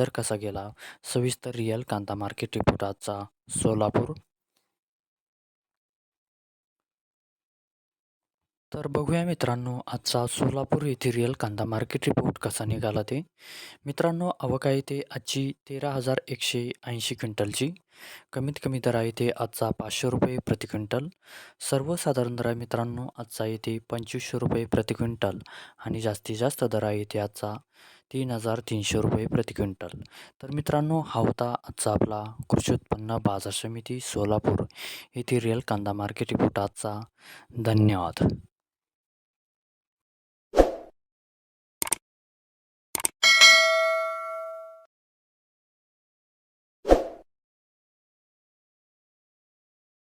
बाजार कसा गेला? सविस्तर रिअल कांदा मार्केट रिपोर्ट आजचा सोलापूर. तर बघूया मित्रांनो आजचा सोलापूर येथे रिअल कांदा मार्केट रिपोर्ट कसा निघाला ते. मित्रांनो आवक आहे ते आजची तेरा हजार एकशे ऐंशी क्विंटलची. कमीत कमी दर आहे ते आजचा पाचशे रुपये प्रति क्विंटल. सर्वसाधारण दर आहे मित्रांनो आजचा येथे पंचवीसशे रुपये प्रति क्विंटल. आणि जास्तीत जास्त दर आहे ते आजचा तीन हजार तीनशे रुपये प्रति क्विंटल. तर मित्रांनो हा होता आजचा आपला कृषी उत्पन्न बाजार समिती सोलापूर येथे रिअल कांदा मार्केट रिपोर्ट आजचा. धन्यवाद.